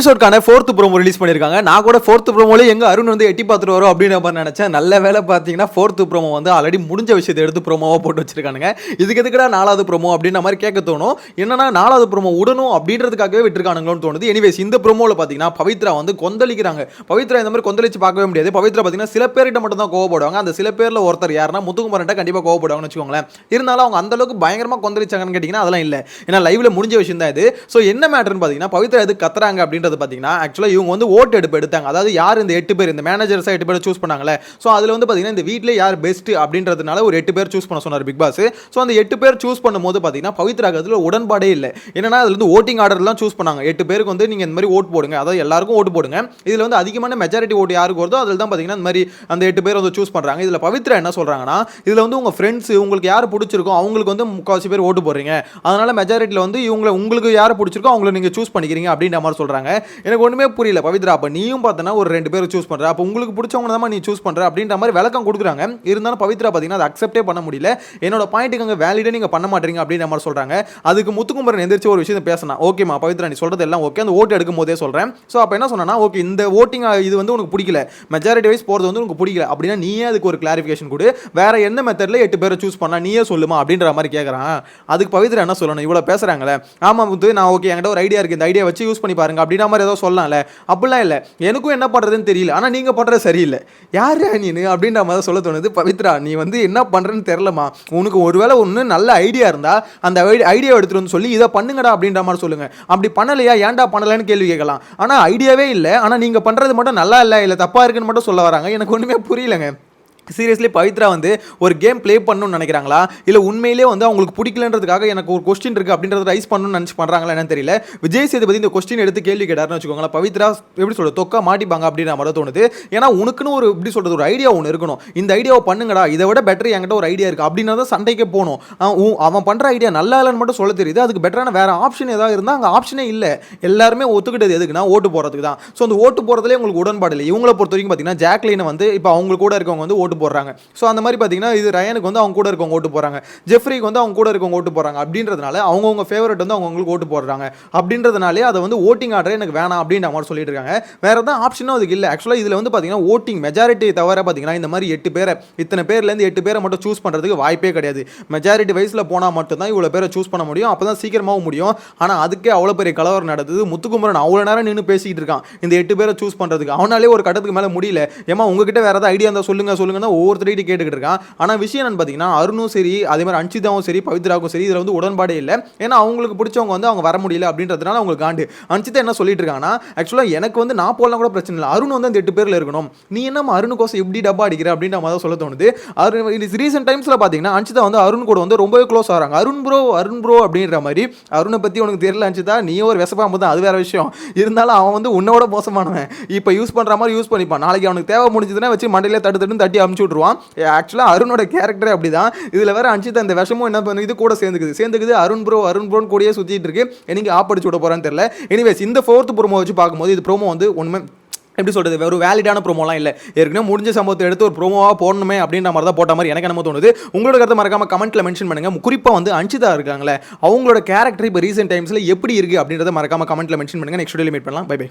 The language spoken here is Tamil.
எபிசோட்கான ஃபோர்த் ப்ரோமோ ரிலீஸ் பண்ணியிருக்காங்க. நான் கூட ஃபோர்த் ப்ரோமோல எங்கே அருண் வந்து எட்டி பார்த்துட்டு வரும் அப்படின்னு நினச்சேன். நல்ல வேலை பார்த்தீங்கன்னா ஃபோர்த் ப்ரோமோ வந்து ஆல்ரெடி முடிஞ்ச விஷயத்தை எடுத்து ப்ரோமோவாக போட்டு வச்சிருக்கானுங்க. இதுக்கு எதுக்குடா நாலாவது ப்ரோமோ அப்படின்ற மாதிரி கேட்க தோணும். என்னன்னா நாலாவது ப்ரோமோ உடனும் அப்படின்றதுக்காகவே விட்டுருக்கானுங்களோன்னு தோணுது. எனிவேஸ் இந்த ப்ரோமோவில் பார்த்தீங்கன்னா பவித்ரா வந்து கொந்தளிக்கிறாங்க. பவித்ரா இந்த மாதிரி கொந்தளிச்சு பார்க்கவே முடியாது. பவித்ரா பார்த்தீங்கன்னா சில பேர்கிட்ட மட்டும் தான் கோவப்படுவாங்க. அந்த சில பேரில் ஒருத்தர் யாருன்னா முத்துக்குமரன்ட்ட கண்டிப்பாக கோவப்படுவாங்கன்னு வச்சுக்கோங்களேன். இருந்தாலும் அவங்க அந்த அளவுக்கு பயங்கரமாக கொந்தளிச்சாங்கன்னு கேட்டிங்கன்னா அதெல்லாம் இல்லை. ஏன்னா லைவில் முடிஞ்ச விஷயம் தான் இது. ஸோ என்ன மேட்டர்னு பார்த்தீங்கன்னா பவித்ரா எது கத்துறாங்க அப்படின்றது பார்த்தீங்கன்னா ஆக்சுவலாக இவங்க வந்து ஓட்டு எடுப்பு எடுத்தாங்க. அதாவது யார் இந்த எட்டு பேர் இந்த மேனேஜர்ஸாக எட்டு பேர் சூஸ் பண்ணாங்களே ஸோ அதில் வந்து பார்த்தீங்கன்னா இந்த வீட்டில் யார் பெஸ்ட்டு அப்படின்றதுனால ஒரு எட்டு பேர் சூஸ் பண்ண சொன்னார் பிக் பாஸ் ஸோ அந்த எட்டு பேர் சூஸ் பண்ணும்போது பார்த்தீங்கன்னா பவித்ராகத்தில் உடன்பாடே இல்லை. என்னன்னா அதில் வந்து ஓட்டிங் ஆர்டர்லாம் சூஸ் பண்ணாங்க. எட்டு பேருக்கு வந்து நீங்கள் இந்த மாதிரி ஓட்டு போடுங்க. அதாவது எல்லாருக்கும் ஓட்டு போடுங்க. இதில் வந்து அதிகமான மெஜாரிட்டி ஓட்டு யாருக்கு வருதோ அதில் தான் பார்த்தீங்கன்னா இந்த மாதிரி அந்த எட்டு பேர் வந்து சூஸ் பண்ணுறாங்க இதில் பவித்ரா என்ன சொல்கிறாங்கன்னா இதில் வந்து உங்கள் ஃப்ரெண்ட்ஸ் உங்களுக்கு யார் பிடிச்சிருக்கோ அவங்களுக்கு வந்து முக்கால்வாசி பேர் ஓட்டு போடுறீங்க. அதனால் மெஜாரிட்டியில் வந்து இவங்களை உங்களுக்கு யார் பிடிச்சிருக்கோ அவங்கள நீங்கள் சூஸ் பண்ணிக்கிறீங்க அப்படின்ற மாதிரி சொல்கிறாங்க எனக்கு ஒன்றுமே புரியல. பவித்ரா அப்போ நீயும் பார்த்தனா ஒரு ரெண்டு பேர் சூஸ் பண்ணுற அப்போ உங்களுக்கு பிடிச்சவங்க தான் நீ சூஸ் பண்ணுற அப்படின்ற மாதிரி விளக்கம் கொடுக்குறாங்க. இருந்தாலும் பவித்ரா பார்த்தீங்கன்னா அதை அக்செப்டே பண்ண முடியல. என்னோட பாயிண்ட்டுக்கு அங்கே வேலிடே நீங்கள் பண்ண மாட்டீங்க அப்படின்ற மாதிரி சொல்கிறாங்க அதுக்கு முத்துக்குமரன் எந்திரிச்சு ஒரு விஷயத்தை பேசினா ஓகேமா பவித்ரா நீ சொல்கிறது எல்லாம் ஓகே அந்த ஓட்டு எடுக்கும் போதே சொல்கிறேன் ஸோ அப்போ என்ன சொன்னா ஓகே இந்த ஓட்டிங் இது வந்து உனக்கு பிடிக்கல. மெஜாரிட்டி வைஸ் போகிறது வந்து உனக்கு பிடிக்கல. அப்படின்னா நீயே அதுக்கு ஒரு கிளாரிஃபிகேஷன் கொடு. வேற என்ன மெத்தடில் எட்டு பேரை சூஸ் பண்ணா நீயே சொல்லுமா அப்படின்ற மாதிரி கேட்குறான் அதுக்கு பவித்ரா என்ன சொல்லணும்? இவ்வளோ பேசுகிறாங்களே ஆமாம் முத்து நான் ஓகே என்கிட்ட ஒரு ஐடியா இருக்குது இந்த ஐடியா வச்சு யூஸ் பண்ணி பாருங்க அப்படின்னு அப்படின்ற மாதிரி ஏதோ சொல்லலாம்ல அப்படிலாம் இல்லை. எனக்கும் என்ன பண்ணுறதுன்னு தெரியல. ஆனால் நீங்கள் பண்ணுறது சரியில்லை. யார் நீனு? அப்படின்ற மாதிரி சொல்ல தோணுது. பவித்ரா நீ வந்து என்ன பண்ணுறேன்னு தெரிலமா உனக்கு ஒருவேளை ஒன்று நல்ல ஐடியா இருந்தால் அந்த ஐடியா எடுத்துகிட்டு வந்து சொல்லி இதை பண்ணுங்கடா அப்படின்ற மாதிரி சொல்லுங்கள் அப்படி பண்ணலையா? ஏன்டா பண்ணலைன்னு கேள்வி கேட்கலாம். ஆனால் ஐடியாவே இல்லை. ஆனால் நீங்கள் பண்ணுறது மட்டும் நல்லா இல்லை இல்லை தப்பாக இருக்குன்னு மட்டும் சொல்ல வராங்க. எனக்கு ஒன்றுமே புரியலங்க. சீரியஸ்லி பவித்ரா வந்து ஒரு கேம் ப்ளே பண்ணணும்னு நினைக்கிறாங்களா? இல்லை உண்மையிலே வந்து அவங்களுக்கு பிடிக்கலன்றதுக்காக எனக்கு ஒரு கொஸ்டின் இருக்குது அப்படின்றத ரைஸ் பண்ணணும்னு நினச்சி பண்ணுறாங்களா என்னன்னு தெரியல. விஜய் சேதுபதி இந்த கொஸ்டின் எடுத்து கேள்வி கேட்டாருன்னு வச்சுக்கோங்களேன். பவித்ரா எப்படி சொல்கிறது தொக்கா மாட்டிப்பாங்க அப்படின்னு மாதிரி தோணுது. ஏன்னா உனக்குன்னு ஒரு எப்படி சொல்கிறது ஒரு ஐடியா ஒன்று இருக்கணும். இந்த ஐடியாவை பண்ணுங்கடா இதை விட பெட்டர் என்கிட்ட ஒரு ஐடியா இருக்குது அப்படின்னா தான் சண்டைக்கே போகணும். அவன் அவன் பண்ணுற ஐடியா நல்லா இல்லைன்னு மட்டும் சொல்ல தெரியுது. அதுக்கு பெட்டரான வேறு ஆப்ஷன் ஏதாவது இருந்தால் அங்கே ஆப்ஷனே இல்லை. எல்லாருமே ஒத்துக்கிட்டது எதுக்குன்னா ஓட்டு போகிறதுக்கு தான். ஸோ அந்த ஓட்டு போகிறதுலேயே உங்களுக்கு உடன்பாடு இல்லை. இவங்களை பொறுத்த வரைக்கும் பார்த்தீங்கன்னா ஜாக்லினை வந்து இப்போ அவங்க கூட இருக்கவங்க வந்து ஓட்டு போடுறாங்க. ஸோ அந்த மாதிரி பார்த்தீங்கன்னா இது ரயனுக்கு வந்து அவங்க கூட இருக்கவங்க ஓட்டு போகிறாங்க ஜெஃப்ரிக்கு வந்து அவங்க கூட இருக்கவங்க ஓட்டு போடுறாங்க. அப்படின்றதுனால அவங்கவுங்க ஃபேவரட் வந்து அவங்களுக்கு ஓட்டு போடுறாங்க. அப்படின்றதுனாலே அதை வந்து ஓட்டிங் ஆர்டர் எனக்கு வேணாம் அப்படின்ற மாதிரி சொல்லிட்டு இருக்காங்க. வேறு எதாவது ஆப்ஷனும் அதுக்கு இல்லை. ஆக்சுவலாக இதில் வந்து பார்த்தீங்கன்னா ஓட்டிங் மெஜாரிட்டி தவிர பார்த்தீங்கன்னா இந்த மாதிரி எட்டு பேரை இத்தனை பேர்லேருந்து எட்டு பேரை மட்டும் சூஸ் பண்ணுறதுக்கு வாய்ப்பே கிடையாது. மெஜாரிட்டி வயசில் போனால் மட்டும்தான் இவ்வளோ பேரை சூஸ் பண்ண முடியும். அப்போ தான் சீக்கிரமாகவும் முடியும். ஆனால் அதுக்கே அவ்வளோ பெரிய கலவரம் நடந்தது. முத்துக்குமரன் அவ்வளோ நேரம் நின்று பேசிக்கிட்டு இருக்கான். இந்த எட்டு பேரை சூஸ் பண்ணுறதுக்கு அவனாலே ஒரு கட்டத்துக்கு மேலே முடியல. ஏமா உங்ககிட்ட வேறு ஏதாவது ஐடியா இருந்தால் சொல்லுங்க சொல்லுங்கன்னா ஒவ்வொருத்தரையும் கேட்டுக்கிட்டு இருக்கான். ஆனால் விஷயம் என்னன்னு பார்த்தீங்கன்னா அருணும் சரி அதே மாதிரி அன்சிதாவும் சரி பவித்ராவும் சரி இதில் வந்து உடன்பாடே இல்லை. ஏன்னா அவங்களுக்கு பிடிச்சவங்க வந்து அவங்க வர முடியல அப்படின்றதுனால அவங்களுக்கு காண்டு அன்சிதா என்ன சொல்லிட்டு இருக்காங்கன்னா ஆக்சுவலாக எனக்கு வந்து நான் போடலாம் கூட பிரச்சனை இல்லை. அருண் வந்து அந்த எட்டு பேரில் இருக்கணும். நீ என்ன அருணுக்கோசம் எப்படி டப்பா அடிக்கிற? அப்படின்ற மாதிரி தான் சொல்ல தோணுது. அருண் இது ரீசெண்ட் டைம்ஸில் பார்த்தீங்கன்னா அன்சிதா வந்து அருண் கூட வந்து ரொம்பவே க்ளோஸ் ஆகிறாங்க. அருண் ப்ரோ அருண் ப்ரோ அப்படின்ற மாதிரி அருணை பற்றி உனக்கு தெரியல அன்சிதா. நீ ஒரு விசப்பாம்பு தான். அது வேற விஷயம். இருந்தாலும் அவன் வந்து உன்னோட மோசமானவன். இப்போ யூஸ் பண்ணுற மாதிரி யூஸ் பண்ணிப்பான். நாளைக்கு அவனுக்கு தேவை முடிஞ்சதுன்னா வச்சு மண்டையிலே தட்டு தட்டுன்னு தட்டி அமுச்சு விட்ருவான் ஆக்சுவலாக அருணோட கேரக்டரே அப்படி தான் இதில் வேறு அன்சிதா இந்த விஷமும் என்ன பண்ணுது? இது கூட சேர்ந்துக்குது. சேர்ந்துக்குது அருண் ப்ரோ அருண் ப்ரோன்னு கூடயே சுற்றிட்டு இருக்கு. எனக்கு ஆப்படிச்சு விட போகிறான்னு தெரியல. எனிவேஸ் இந்த ஃபோர்த் ப்ரோமோ வச்சு பார்க்கும்போது இது ப்ரோமோ வந்து ஒன்றுமே எப்படி சொல்றது? வெறும் வேலிடான ப்ரோமோலாம் இல்லை. ஏற்கனவே முடிஞ்ச சம்பவத்தை எடுத்து ஒரு ப்ரோமோவாக போடணுமே அப்படின்ற மாதிரி தான் போட்ட மாதிரி எனக்கு என்னமோ தோணுது. உங்களோட கருத்தை மறக்காம கமெண்ட்ல மென்ஷன் பண்ணுங்க. குறிப்பாக வந்து அஞ்சுதா இருக்காங்களே அவங்களோட கேரக்டர் இப்போ ரீசெண்ட் டைம்ஸில் எப்படி இருக்கு அப்படின்றத மறக்காம கமெண்ட்ல மென்ஷன் பண்ணுங்க. நெக்ஸ்ட் டே மீட் பண்ணலாம். Bye bye